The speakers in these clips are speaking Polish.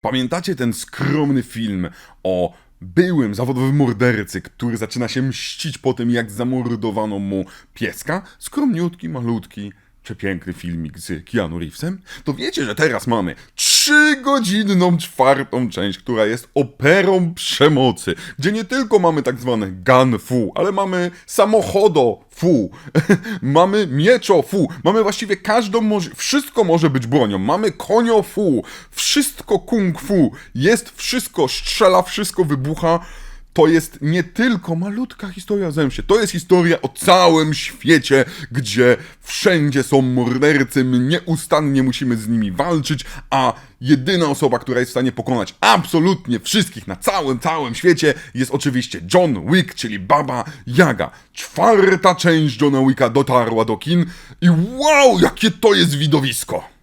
Pamiętacie ten skromny film o byłym zawodowym mordercy, który zaczyna się mścić po tym, jak zamordowano mu pieska? Skromniutki, malutki, przepiękny filmik z Keanu Reevesem? To wiecie, że teraz mamy trzygodzinną czwartą część, która jest operą przemocy, gdzie nie tylko mamy tak zwane gun fu, ale mamy samochodo fu, mamy mieczo fu, mamy właściwie każdą, moż- wszystko może być bronią, mamy konio fu, wszystko kung fu, jest wszystko, strzela, wszystko wybucha. To jest nie tylko malutka historia o zemście, to jest historia o całym świecie, gdzie wszędzie są mordercy, my nieustannie musimy z nimi walczyć, a jedyna osoba, która jest w stanie pokonać absolutnie wszystkich na całym, całym świecie jest oczywiście John Wick, czyli Baba Yaga. Czwarta część Johna Wicka dotarła do kin i wow, jakie to jest widowisko!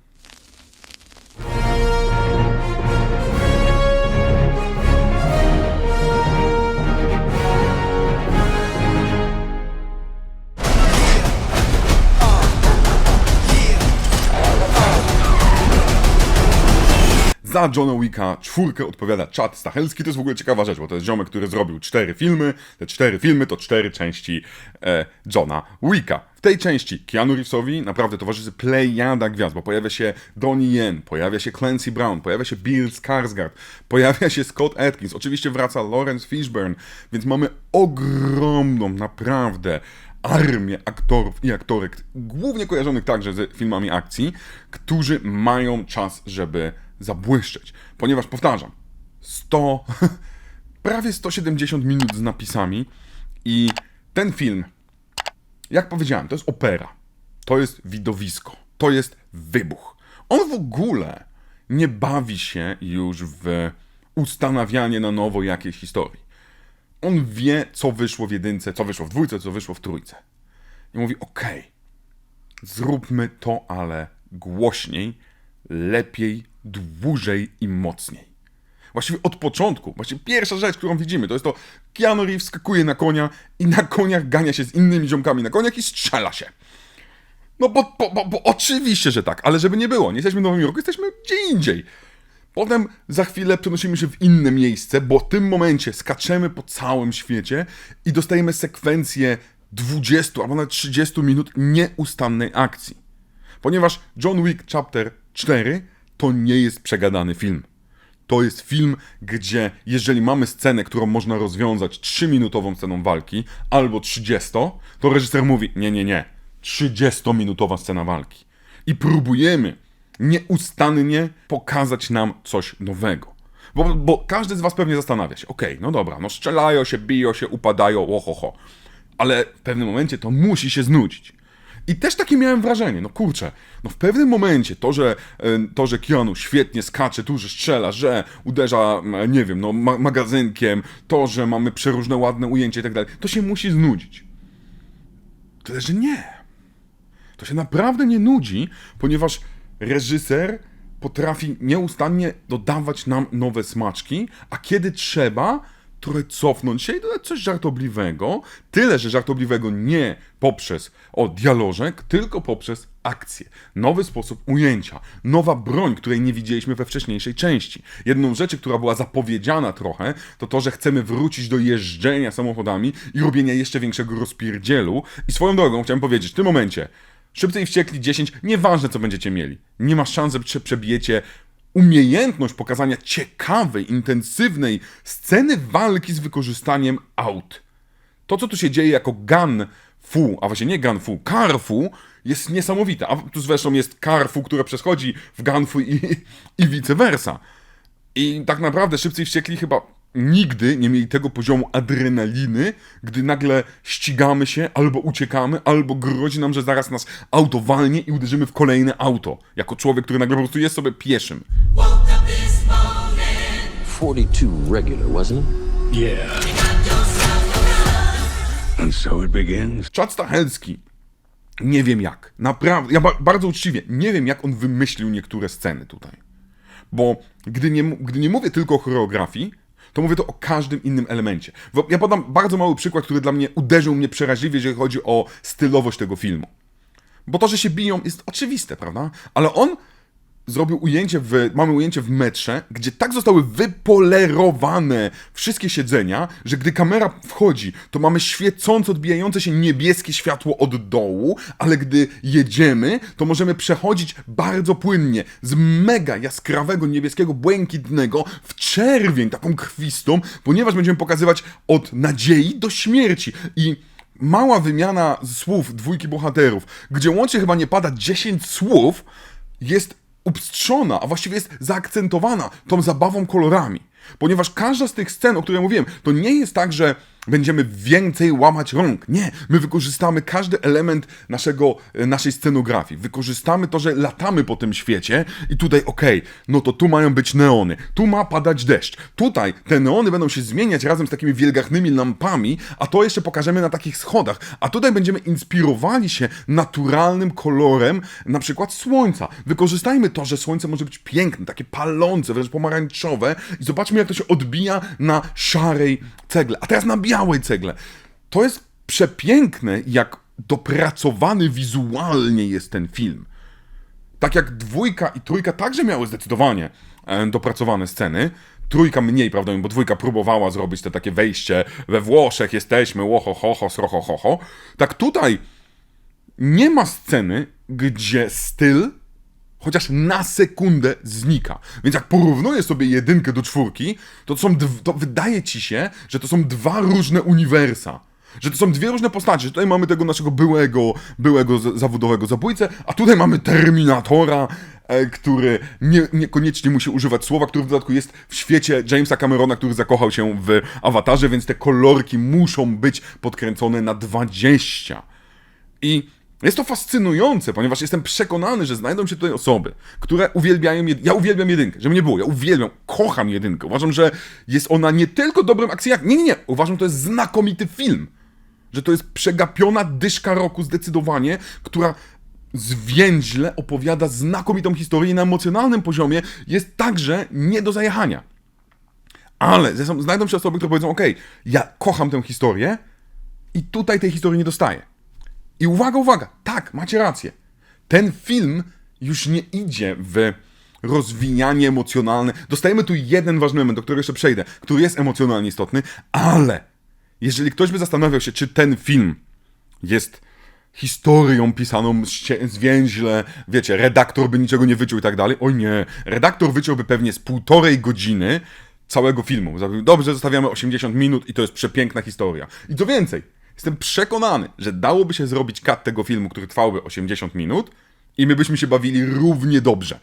Za Johna Wicka czwórkę odpowiada Chad Stachelski. To jest w ogóle ciekawa rzecz, bo to jest ziomek, który zrobił cztery filmy. Te cztery filmy to cztery części e, Johna Wicka. W tej części Keanu Reevesowi naprawdę towarzyszy plejada gwiazd, bo pojawia się Donnie Yen, pojawia się Clancy Brown, pojawia się Bill Skarsgård, pojawia się Scott Atkins, oczywiście wraca Lawrence Fishburne, więc mamy ogromną, naprawdę armię aktorów i aktorek, głównie kojarzonych także z filmami akcji, którzy mają czas, żeby zabłyszczeć. Ponieważ powtarzam, 100, prawie 170 minut z napisami i ten film, jak powiedziałem, to jest opera, to jest widowisko, to jest wybuch. On w ogóle nie bawi się już w ustanawianie na nowo jakiejś historii. On wie, co wyszło w jedynce, co wyszło w dwójce, co wyszło w trójce. I mówi, okej, zróbmy to, ale głośniej, lepiej, dłużej i mocniej. Właściwie od początku, właściwie pierwsza rzecz, którą widzimy, to jest to Keanu Reeves skakuje na konia i na koniach gania się z innymi ziomkami na koniach i strzela się. No bo, bo, bo, bo oczywiście, że tak, ale żeby nie było, nie jesteśmy w Nowym Jorku, jesteśmy gdzie indziej. Potem za chwilę przenosimy się w inne miejsce, bo w tym momencie skaczemy po całym świecie i dostajemy sekwencję 20 albo nawet 30 minut nieustannej akcji. Ponieważ John Wick Chapter 4 to nie jest przegadany film. To jest film, gdzie jeżeli mamy scenę, którą można rozwiązać 3-minutową sceną walki albo 30, to reżyser mówi: Nie, nie, nie. 30-minutowa scena walki. I próbujemy nieustannie pokazać nam coś nowego. Bo, bo każdy z Was pewnie zastanawia się: Okej, no dobra, no strzelają się, biją się, upadają, ohoho. Ale w pewnym momencie to musi się znudzić. I też takie miałem wrażenie, no kurczę, no w pewnym momencie to, że, e, to, że Keanu świetnie skacze, tu, że strzela, że uderza, nie wiem, no ma magazynkiem, to, że mamy przeróżne ładne ujęcia i tak dalej, to się musi znudzić. Tyle, że nie. To się naprawdę nie nudzi, ponieważ reżyser potrafi nieustannie dodawać nam nowe smaczki, a kiedy trzeba, trochę cofnąć się i dodać coś żartobliwego. Tyle, że żartobliwego nie poprzez o dialożek, tylko poprzez akcję. Nowy sposób ujęcia, nowa broń, której nie widzieliśmy we wcześniejszej części. Jedną z rzeczy, która była zapowiedziana trochę, to to, że chcemy wrócić do jeżdżenia samochodami i robienia jeszcze większego rozpierdzielu. I swoją drogą chciałem powiedzieć, w tym momencie Szybcy i Wściekli 10, nieważne co będziecie mieli. Nie ma szans, że prze- przebijecie umiejętność pokazania ciekawej, intensywnej sceny walki z wykorzystaniem aut. To, co tu się dzieje jako gun fu, a właśnie nie gun fu, car fu, jest niesamowite. A tu zresztą jest car fu, które przechodzi w gun fu i, i vice versa. I tak naprawdę Szybcy i Wściekli chyba nigdy nie mieli tego poziomu adrenaliny, gdy nagle ścigamy się, albo uciekamy, albo grozi nam, że zaraz nas auto walnie i uderzymy w kolejne auto. Jako człowiek, który nagle po prostu jest sobie pieszym. 42 regular, wasn't it? Yeah. And so it begins. Chad Stachelski, nie wiem jak, naprawdę, ja ba bardzo uczciwie, nie wiem jak on wymyślił niektóre sceny tutaj. Bo gdy nie, gdy nie mówię tylko o choreografii, to mówię to o każdym innym elemencie. Ja podam bardzo mały przykład, który dla mnie uderzył mnie przeraźliwie, jeżeli chodzi o stylowość tego filmu. Bo to, że się biją, jest oczywiste, prawda? Ale on zrobił ujęcie w, mamy ujęcie w metrze, gdzie tak zostały wypolerowane wszystkie siedzenia, że gdy kamera wchodzi, to mamy świecąco odbijające się niebieskie światło od dołu, ale gdy jedziemy, to możemy przechodzić bardzo płynnie z mega jaskrawego niebieskiego, błękitnego w czerwień, taką krwistą, ponieważ będziemy pokazywać od nadziei do śmierci. I mała wymiana słów dwójki bohaterów, gdzie łącznie chyba nie pada 10 słów, jest upstrzona, a właściwie jest zaakcentowana tą zabawą kolorami. Ponieważ każda z tych scen, o której mówiłem, to nie jest tak, że będziemy więcej łamać rąk. Nie, my wykorzystamy każdy element naszego, e, naszej scenografii. Wykorzystamy to, że latamy po tym świecie i tutaj, okej, no to tu mają być neony, tu ma padać deszcz. Tutaj te neony będą się zmieniać razem z takimi wielgachnymi lampami, a to jeszcze pokażemy na takich schodach. A tutaj będziemy inspirowali się naturalnym kolorem, na przykład słońca. Wykorzystajmy to, że słońce może być piękne, takie palące, wręcz pomarańczowe i zobaczmy, jak to się odbija na szarej cegle. A teraz na białej cegle. To jest przepiękne, jak dopracowany wizualnie jest ten film. Tak jak dwójka i trójka także miały zdecydowanie e, dopracowane sceny. Trójka mniej, prawda, bo dwójka próbowała zrobić te takie wejście we Włoszech, jesteśmy, łoho, ho, ho, sroho, ho, ho. Tak tutaj nie ma sceny, gdzie styl chociaż na sekundę znika. Więc jak porównuję sobie jedynkę do czwórki, to, to są to wydaje ci się, że to są dwa różne uniwersa. Że to są dwie różne postacie. Tutaj mamy tego naszego byłego, byłego zawodowego zabójcę, a tutaj mamy Terminatora, e, który nie, niekoniecznie musi używać słowa, który w dodatku jest w świecie Jamesa Camerona, który zakochał się w awatarze, więc te kolorki muszą być podkręcone na 20. I jest to fascynujące, ponieważ jestem przekonany, że znajdą się tutaj osoby, które uwielbiają. Jed... Ja uwielbiam jedynkę, żeby nie było. Ja uwielbiam, kocham jedynkę. Uważam, że jest ona nie tylko dobrym akcjak. Nie, nie, nie. Uważam, że to jest znakomity film. Że to jest przegapiona dyszka roku zdecydowanie, która zwięźle opowiada znakomitą historię i na emocjonalnym poziomie jest także nie do zajechania. Ale znajdą się osoby, które powiedzą: OK, ja kocham tę historię i tutaj tej historii nie dostaję. I uwaga, uwaga, tak, macie rację. Ten film już nie idzie w rozwijanie emocjonalne. Dostajemy tu jeden ważny element, do którego jeszcze przejdę, który jest emocjonalnie istotny, ale jeżeli ktoś by zastanawiał się, czy ten film jest historią pisaną zwięźle, wiecie, redaktor by niczego nie wyciął i tak dalej. Oj nie, redaktor wyciąłby pewnie z półtorej godziny całego filmu. Dobrze, zostawiamy 80 minut i to jest przepiękna historia. I co więcej, jestem przekonany, że dałoby się zrobić cut tego filmu, który trwałby 80 minut i my byśmy się bawili równie dobrze.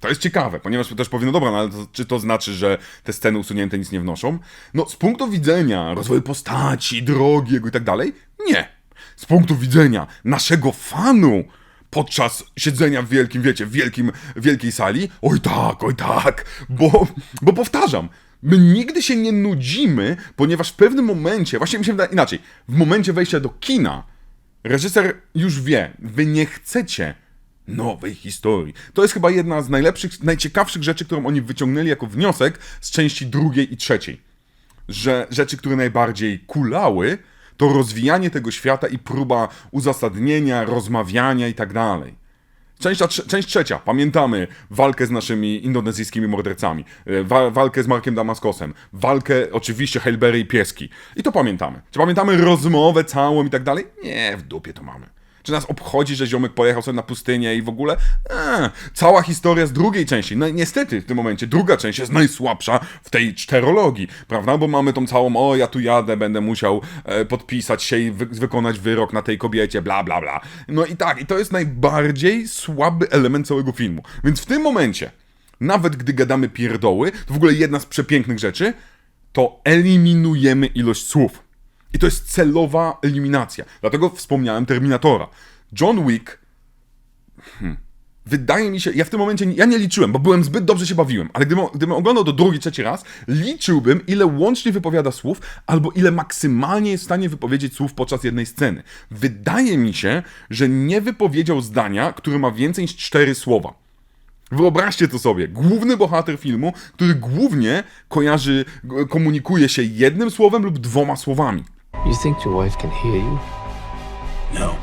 To jest ciekawe, ponieważ też powinno, dobra, no ale to, czy to znaczy, że te sceny usunięte nic nie wnoszą? No, z punktu widzenia rozwoju postaci, drogi jego i tak dalej, nie. Z punktu widzenia naszego fanu podczas siedzenia w wielkim, wiecie, w wielkim, wielkiej sali, oj tak, oj tak, bo, bo powtarzam, my nigdy się nie nudzimy, ponieważ w pewnym momencie, właśnie mi się wydaje inaczej, w momencie wejścia do kina, reżyser już wie, wy nie chcecie nowej historii. To jest chyba jedna z najlepszych, najciekawszych rzeczy, którą oni wyciągnęli jako wniosek z części drugiej i trzeciej. Że rzeczy, które najbardziej kulały, to rozwijanie tego świata i próba uzasadnienia, rozmawiania i tak dalej. Część, część trzecia. Pamiętamy walkę z naszymi indonezyjskimi mordercami, e, wa walkę z Markiem Damaskosem, walkę oczywiście Hailberry i pieski. I to pamiętamy. Czy pamiętamy rozmowę całą i tak dalej? Nie, w dupie to mamy. Czy nas obchodzi, że ziomek pojechał sobie na pustynię i w ogóle? Eee, cała historia z drugiej części. No niestety w tym momencie druga część jest najsłabsza w tej czterologii, prawda? Bo mamy tą całą, o ja tu jadę, będę musiał e, podpisać się i wy wykonać wyrok na tej kobiecie, bla bla bla. No i tak, i to jest najbardziej słaby element całego filmu. Więc w tym momencie, nawet gdy gadamy pierdoły, to w ogóle jedna z przepięknych rzeczy, to eliminujemy ilość słów. I to jest celowa eliminacja. Dlatego wspomniałem Terminatora. John Wick. Hmm, wydaje mi się, ja w tym momencie, ja nie liczyłem, bo byłem zbyt dobrze się bawiłem, ale gdybym, gdybym oglądał to drugi, trzeci raz, liczyłbym, ile łącznie wypowiada słów, albo ile maksymalnie jest w stanie wypowiedzieć słów podczas jednej sceny. Wydaje mi się, że nie wypowiedział zdania, które ma więcej niż cztery słowa. Wyobraźcie to sobie. Główny bohater filmu, który głównie kojarzy, komunikuje się jednym słowem lub dwoma słowami. You think your wife can hear you? No.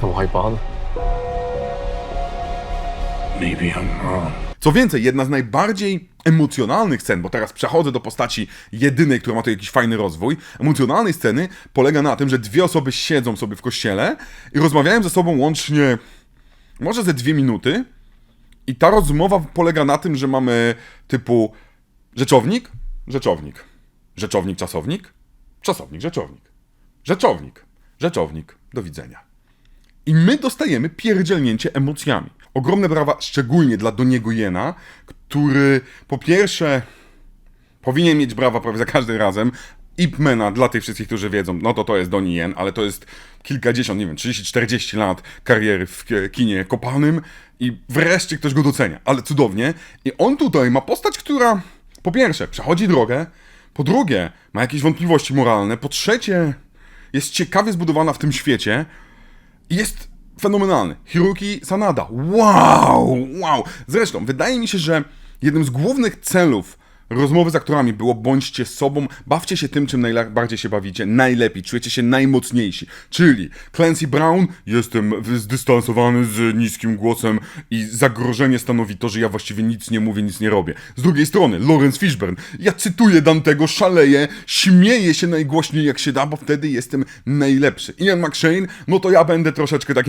Then why bother? Maybe I'm wrong. Co więcej, jedna z najbardziej emocjonalnych scen, bo teraz przechodzę do postaci jedynej, która ma tu jakiś fajny rozwój, emocjonalnej sceny polega na tym, że dwie osoby siedzą sobie w kościele i rozmawiają ze sobą łącznie może ze dwie minuty i ta rozmowa polega na tym, że mamy typu rzeczownik, rzeczownik, rzeczownik, czasownik, czasownik, rzeczownik, rzeczownik, rzeczownik, do widzenia. I my dostajemy pierdzielnięcie emocjami. Ogromne brawa, szczególnie dla Doniego Jena, który po pierwsze powinien mieć brawa prawie za każdym razem. Ipmana, dla tych wszystkich, którzy wiedzą, no to to jest Donnie Yen, ale to jest kilkadziesiąt, nie wiem, 30-40 lat kariery w ki- kinie kopanym i wreszcie ktoś go docenia, ale cudownie. I on tutaj ma postać, która po pierwsze przechodzi drogę, po drugie ma jakieś wątpliwości moralne, po trzecie jest ciekawie zbudowana w tym świecie, i jest fenomenalny. Hiroki Sanada. Wow! Wow! Zresztą, wydaje mi się, że jednym z głównych celów rozmowy z aktorami było bądźcie sobą, bawcie się tym, czym najbardziej się bawicie, najlepiej, czujecie się najmocniejsi. Czyli Clancy Brown, jestem zdystansowany z niskim głosem i zagrożenie stanowi to, że ja właściwie nic nie mówię, nic nie robię. Z drugiej strony, Lawrence Fishburne, ja cytuję Dantego, szaleję, śmieję się najgłośniej jak się da, bo wtedy jestem najlepszy. Ian McShane, no to ja będę troszeczkę tak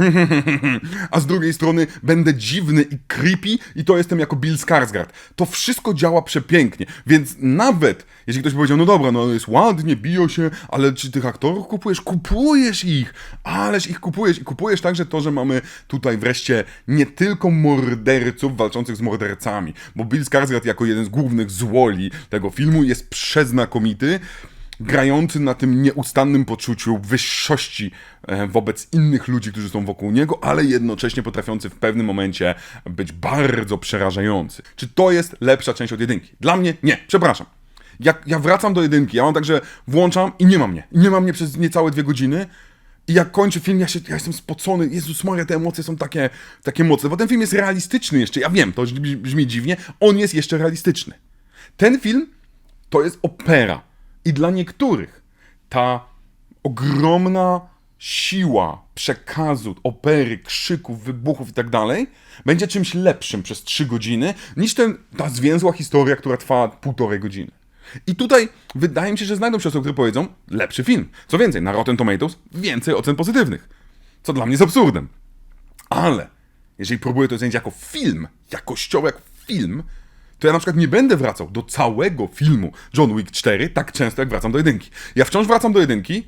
a z drugiej strony będę dziwny i creepy i to jestem jako Bill Skarsgård. To wszystko działa przepięknie, więc nawet jeśli ktoś powiedział, no dobra, no jest ładnie, biją się, ale czy tych aktorów kupujesz? Kupujesz ich! Ależ ich kupujesz i kupujesz także to, że mamy tutaj wreszcie nie tylko morderców walczących z mordercami, bo Bill Skarsgård jako jeden z głównych złoli tego filmu jest przeznakomity, grający na tym nieustannym poczuciu wyższości e, wobec innych ludzi, którzy są wokół niego, ale jednocześnie potrafiący w pewnym momencie być bardzo przerażający. Czy to jest lepsza część od jedynki? Dla mnie nie, przepraszam. Jak ja wracam do jedynki, ja mam tak, że włączam i nie ma mnie. Nie ma mnie przez niecałe dwie godziny. I jak kończy film, ja, się, ja jestem spocony. Jezus Maria, te emocje są takie, takie mocne. Bo ten film jest realistyczny jeszcze. Ja wiem, to brzmi dziwnie. On jest jeszcze realistyczny. Ten film to jest opera. I dla niektórych ta ogromna siła przekazu, opery, krzyków, wybuchów i tak dalej będzie czymś lepszym przez trzy godziny niż ten, ta zwięzła historia, która trwa półtorej godziny. I tutaj wydaje mi się, że znajdą się osoby, które powiedzą lepszy film. Co więcej, na Rotten Tomatoes więcej ocen pozytywnych. Co dla mnie jest absurdem. Ale jeżeli próbuję to ocenić jako film, jakościowo jak film, to ja na przykład nie będę wracał do całego filmu John Wick 4 tak często, jak wracam do jedynki. Ja wciąż wracam do jedynki,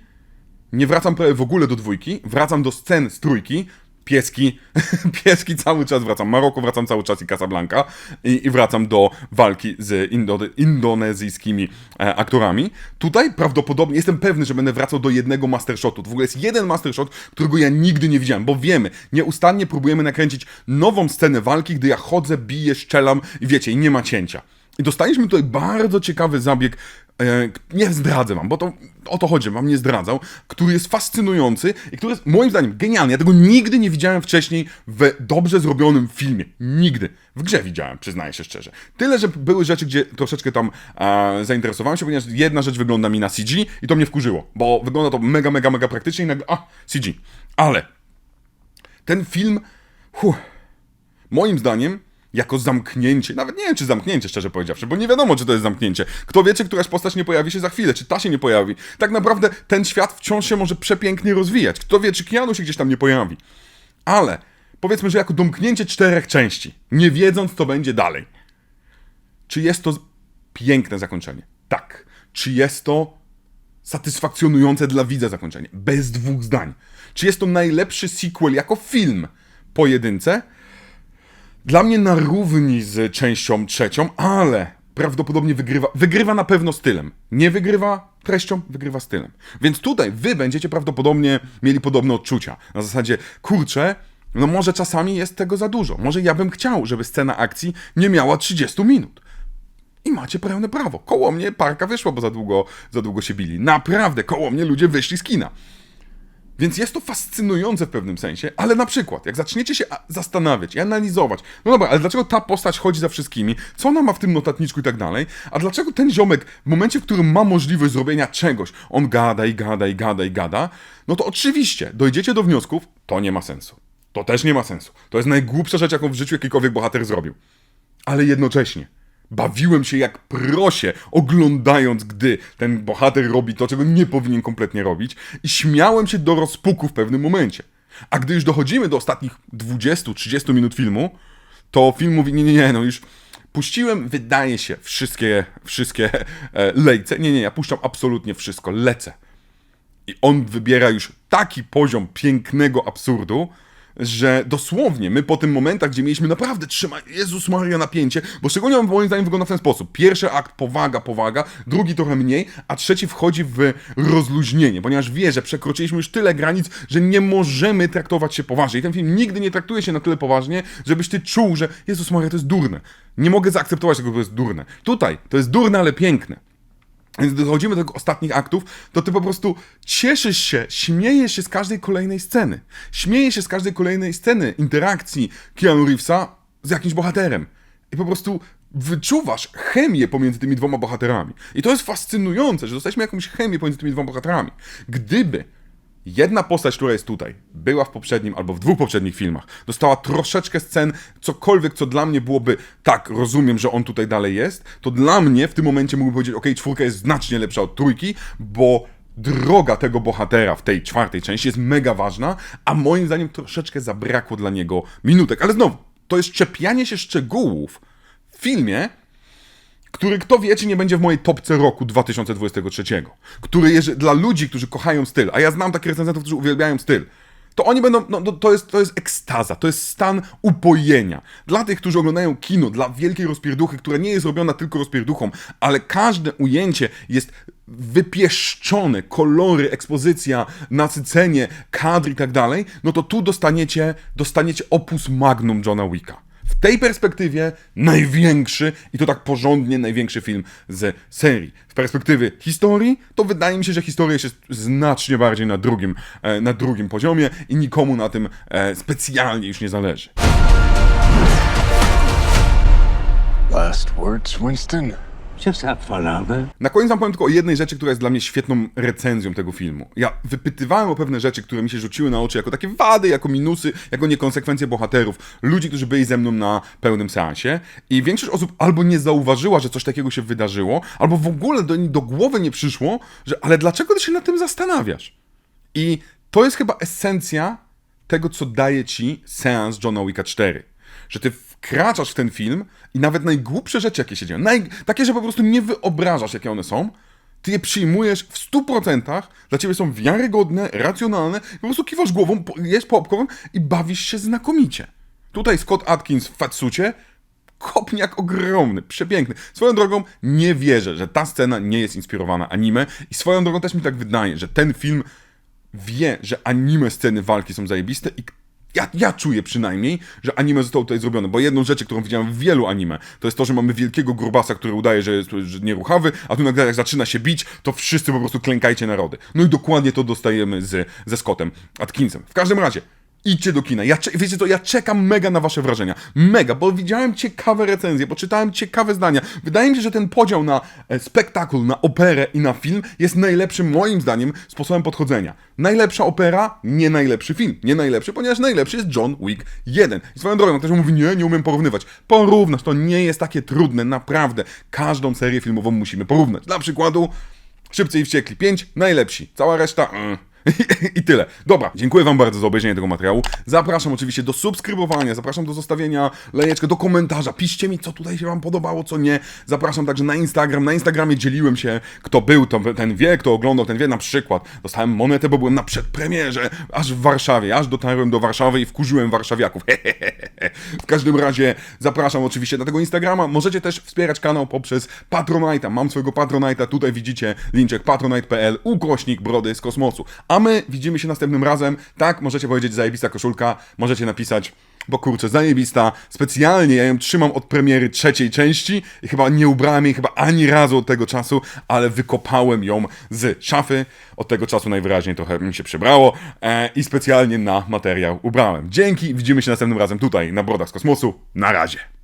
nie wracam w ogóle do dwójki, wracam do scen z trójki, pieski, pieski cały czas wracam, Maroko wracam cały czas i Casablanca i, i wracam do walki z indo, indonezyjskimi e, aktorami. Tutaj prawdopodobnie jestem pewny, że będę wracał do jednego mastershotu. W ogóle jest jeden mastershot, którego ja nigdy nie widziałem, bo wiemy, nieustannie próbujemy nakręcić nową scenę walki, gdy ja chodzę, biję, szczelam i wiecie, i nie ma cięcia. I dostaliśmy tutaj bardzo ciekawy zabieg, e, nie zdradzę wam, bo to o to chodzi, wam nie zdradzał, który jest fascynujący i który jest moim zdaniem genialny. Ja tego nigdy nie widziałem wcześniej w dobrze zrobionym filmie. Nigdy. W grze widziałem, przyznaję się szczerze. Tyle, że były rzeczy, gdzie troszeczkę tam e, zainteresowałem się, ponieważ jedna rzecz wygląda mi na CG i to mnie wkurzyło, bo wygląda to mega, mega, mega praktycznie i nagle, a, CG. Ale ten film, huh, moim zdaniem, jako zamknięcie, nawet nie wiem, czy zamknięcie, szczerze powiedziawszy, bo nie wiadomo, czy to jest zamknięcie. Kto wie, czy któraś postać nie pojawi się za chwilę, czy ta się nie pojawi. Tak naprawdę ten świat wciąż się może przepięknie rozwijać. Kto wie, czy Keanu się gdzieś tam nie pojawi. Ale powiedzmy, że jako domknięcie czterech części, nie wiedząc, co będzie dalej. Czy jest to piękne zakończenie? Tak. Czy jest to satysfakcjonujące dla widza zakończenie? Bez dwóch zdań. Czy jest to najlepszy sequel jako film po jedynce? Dla mnie na równi z częścią trzecią, ale prawdopodobnie wygrywa, wygrywa na pewno stylem. Nie wygrywa treścią, wygrywa stylem. Więc tutaj wy będziecie prawdopodobnie mieli podobne odczucia. Na zasadzie, kurczę, no może czasami jest tego za dużo. Może ja bym chciał, żeby scena akcji nie miała 30 minut. I macie pełne prawo. Koło mnie parka wyszła, bo za długo, za długo się bili. Naprawdę, koło mnie ludzie wyszli z kina. Więc jest to fascynujące w pewnym sensie, ale na przykład, jak zaczniecie się zastanawiać i analizować, no dobra, ale dlaczego ta postać chodzi za wszystkimi, co ona ma w tym notatniczku i tak dalej, a dlaczego ten ziomek w momencie, w którym ma możliwość zrobienia czegoś, on gada i gada i gada i gada, no to oczywiście dojdziecie do wniosków, to nie ma sensu. To też nie ma sensu. To jest najgłupsza rzecz, jaką w życiu jakikolwiek bohater zrobił. Ale jednocześnie bawiłem się jak prosie, oglądając, gdy ten bohater robi to, czego nie powinien kompletnie robić, i śmiałem się do rozpuku w pewnym momencie. A gdy już dochodzimy do ostatnich 20-30 minut filmu, to film mówi: Nie, nie, nie, no już puściłem, wydaje się, wszystkie, wszystkie e, lejce. Nie, nie, ja puszczam absolutnie wszystko, lecę. I on wybiera już taki poziom pięknego absurdu, że dosłownie my po tym momentach, gdzie mieliśmy naprawdę trzymać, Jezus Maria, napięcie, bo szczególnie on moim zdaniem wygląda w ten sposób. Pierwszy akt powaga, powaga, drugi trochę mniej, a trzeci wchodzi w rozluźnienie, ponieważ wie, że przekroczyliśmy już tyle granic, że nie możemy traktować się poważnie. I ten film nigdy nie traktuje się na tyle poważnie, żebyś ty czuł, że Jezus Maria, to jest durne. Nie mogę zaakceptować tego, to jest durne. Tutaj to jest durne, ale piękne. Więc dochodzimy do ostatnich aktów, to ty po prostu cieszysz się, śmiejesz się z każdej kolejnej sceny. Śmiejesz się z każdej kolejnej sceny interakcji Keanu Reevesa z jakimś bohaterem. I po prostu wyczuwasz chemię pomiędzy tymi dwoma bohaterami. I to jest fascynujące, że dostaliśmy jakąś chemię pomiędzy tymi dwoma bohaterami. Gdyby jedna postać, która jest tutaj, była w poprzednim albo w dwóch poprzednich filmach, dostała troszeczkę scen, cokolwiek, co dla mnie byłoby, tak, rozumiem, że on tutaj dalej jest, to dla mnie w tym momencie mógłbym powiedzieć, ok, czwórka jest znacznie lepsza od trójki, bo droga tego bohatera w tej czwartej części jest mega ważna, a moim zdaniem troszeczkę zabrakło dla niego minutek. Ale znowu, to jest czepianie się szczegółów w filmie, który kto wie, czy nie będzie w mojej topce roku 2023. Który jest dla ludzi, którzy kochają styl, a ja znam takich recenzentów, którzy uwielbiają styl, to oni będą, no, no to, jest, to jest ekstaza, to jest stan upojenia. Dla tych, którzy oglądają kino, dla wielkiej rozpierduchy, która nie jest robiona tylko rozpierduchą, ale każde ujęcie jest wypieszczone, kolory, ekspozycja, nasycenie, kadr i tak dalej, no to tu dostaniecie, dostaniecie opus magnum Johna Wicka. W tej perspektywie największy i to tak porządnie największy film z serii. Z perspektywy historii, to wydaje mi się, że historia jest znacznie bardziej na drugim, e, na drugim poziomie i nikomu na tym e, specjalnie już nie zależy. Last words, Winston? Na koniec wam powiem tylko o jednej rzeczy, która jest dla mnie świetną recenzją tego filmu. Ja wypytywałem o pewne rzeczy, które mi się rzuciły na oczy jako takie wady, jako minusy, jako niekonsekwencje bohaterów. Ludzi, którzy byli ze mną na pełnym seansie i większość osób albo nie zauważyła, że coś takiego się wydarzyło, albo w ogóle do do głowy nie przyszło, że ale dlaczego ty się nad tym zastanawiasz? I to jest chyba esencja tego, co daje ci seans Johna Wicka 4. Że ty wkraczasz w ten film i nawet najgłupsze rzeczy, jakie się dzieją, naj... takie, że po prostu nie wyobrażasz, jakie one są, ty je przyjmujesz w 100%, dla ciebie są wiarygodne, racjonalne, po prostu kiwasz głową, jesz popcorn i bawisz się znakomicie. Tutaj Scott Atkins w fatsucie, kopniak ogromny, przepiękny. Swoją drogą nie wierzę, że ta scena nie jest inspirowana anime i swoją drogą też mi tak wydaje, że ten film wie, że anime sceny walki są zajebiste i ja, ja czuję przynajmniej, że anime zostało tutaj zrobione, bo jedną rzecz, którą widziałem w wielu anime, to jest to, że mamy wielkiego grubasa, który udaje, że jest że nieruchawy, a tu nagle jak zaczyna się bić, to wszyscy po prostu klękajcie narody. No i dokładnie to dostajemy z, ze Scottem Atkinsem. W każdym razie, idźcie do kina. Ja, wiecie co, ja czekam mega na wasze wrażenia. Mega, bo widziałem ciekawe recenzje, poczytałem ciekawe zdania. Wydaje mi się, że ten podział na e, spektakl, na operę i na film jest najlepszym, moim zdaniem, sposobem podchodzenia. Najlepsza opera, nie najlepszy film. Nie najlepszy, ponieważ najlepszy jest John Wick 1. I swoją drogą, ktoś mówi, nie, nie umiem porównywać. Porównasz, to nie jest takie trudne, naprawdę. Każdą serię filmową musimy porównać. Dla przykładu, Szybcy i Wściekli 5, najlepsi. Cała reszta... Mm. I tyle. Dobra, dziękuję Wam bardzo za obejrzenie tego materiału. Zapraszam oczywiście do subskrybowania, zapraszam do zostawienia lejeczkę, do komentarza. Piszcie mi, co tutaj się Wam podobało, co nie. Zapraszam także na Instagram. Na Instagramie dzieliłem się, kto był, to, ten wie, kto oglądał, ten wie. Na przykład dostałem monetę, bo byłem na przedpremierze, aż w Warszawie, aż dotarłem do Warszawy i wkurzyłem warszawiaków. w każdym razie zapraszam oczywiście na tego Instagrama. Możecie też wspierać kanał poprzez Patronite'a. Mam swojego Patronite'a, tutaj widzicie linczek patronite.pl, ukośnik brody z kosmosu. A my widzimy się następnym razem. Tak, możecie powiedzieć zajebista koszulka, możecie napisać bo kurczę, zajebista. Specjalnie ja ją trzymam od premiery trzeciej części i chyba nie ubrałem jej chyba ani razu od tego czasu, ale wykopałem ją z szafy. Od tego czasu najwyraźniej trochę mi się przybrało e, i specjalnie na materiał ubrałem. Dzięki, widzimy się następnym razem tutaj na Brodach z Kosmosu. Na razie.